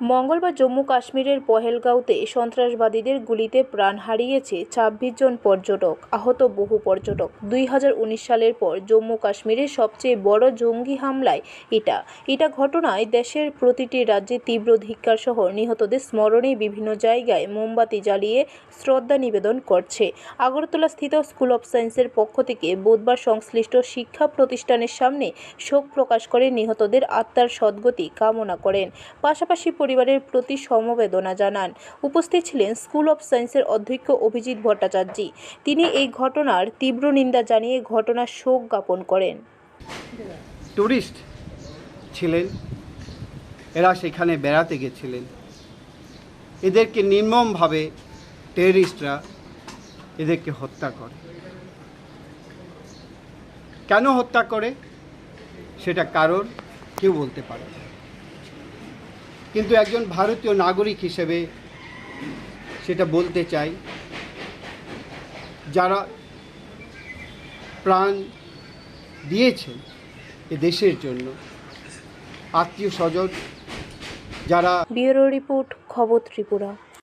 মঙ্গলবার জম্মু কাশ্মীরের পহেলগাঁওতে সন্ত্রাসবাদীদের গুলিতে প্রাণ হারিয়েছে ছাব্বিশ জন পর্যটক, আহত বহু পর্যটক। দুই হাজার উনিশ সালের পর জম্মু কাশ্মীরের সবচেয়ে বড় জঙ্গি হামলায় এটা এটা ঘটনায় দেশের প্রতিটি রাজ্যে তীব্র ধিক্কার সহ নিহতদের স্মরণে বিভিন্ন জায়গায় মোমবাতি জ্বালিয়ে শ্রদ্ধা নিবেদন করছে। আগরতলা স্থিত স্কুল অফ সায়েন্সের পক্ষ থেকে বুধবার সংশ্লিষ্ট শিক্ষা প্রতিষ্ঠানের সামনে শোক প্রকাশ করে নিহতদের আত্মার সদ্গতি কামনা করেন। পাশাপাশি পরিবারের প্রতি সমবেদনা জানান। উপস্থিত ছিলেন স্কুল অফ সায়েন্সের অধ্যক্ষ অভিজিৎ ভট্টাচার্য। তিনি এই ঘটনার তীব্র নিন্দা জানিয়ে ঘটনার শোক জ্ঞাপন করেন। ট্যুরিস্ট ছিলেন। এরা সেখানে বেড়াতে গেছিলেন। এদেরকে নির্মমভাবে টেররিস্টরা এদেরকে হত্যা করে। কেন হত্যা করে? সেটা কারোর কেউ বলতে পারে না। কিন্তু একজন ভারতীয় নাগরিক হিসেবে সেটা বলতে চাই, যারা প্রাণ দিয়েছেন এ দেশের জন্য, আত্মীয় স্বজন, যারা ব্যুরো রিপোর্ট, খবর ত্রিপুরা।